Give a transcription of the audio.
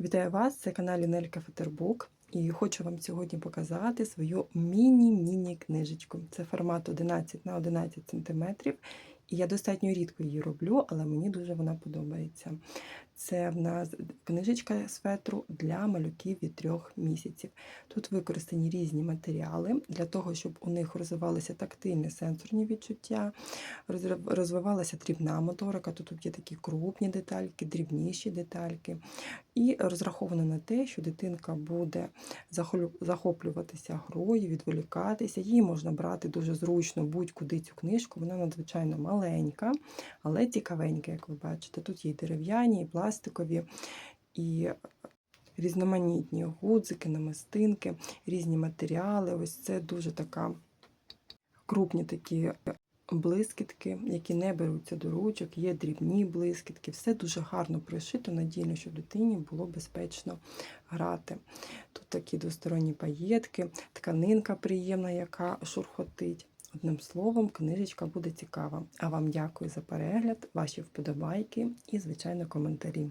Вітаю вас! Це канал Нелька Фетербук. І хочу вам сьогодні показати свою міні-міні книжечку. Це формат 11 на 11 см. І я достатньо рідко її роблю, але мені дуже вона подобається. Це в нас книжечка з для малюків від трьох місяців. Тут використані різні матеріали для того, щоб у них розвивалися тактильні сенсорні відчуття, розвивалася дрібна моторика. Тут є такі крупні детальки, дрібніші детальки. І розраховано на те, що дитинка буде захоплюватися грою, відволікатися. Її можна брати дуже зручно будь-куди цю книжку. Вона надзвичайно маленька, але цікавенька, як ви бачите. Тут є і дерев'яні, і пластикові, і різноманітні гудзики, намистинки, різні матеріали. Ось це дуже така крупні такі блискітки, які не беруться до ручок, є дрібні блискітки. Все дуже гарно пришито, надійно, щоб дитині було безпечно грати. Тут такі двосторонні паєтки, тканинка приємна, яка шурхотить. Одним словом, книжечка буде цікава. А вам дякую за перегляд, ваші вподобайки і, звичайно, коментарі.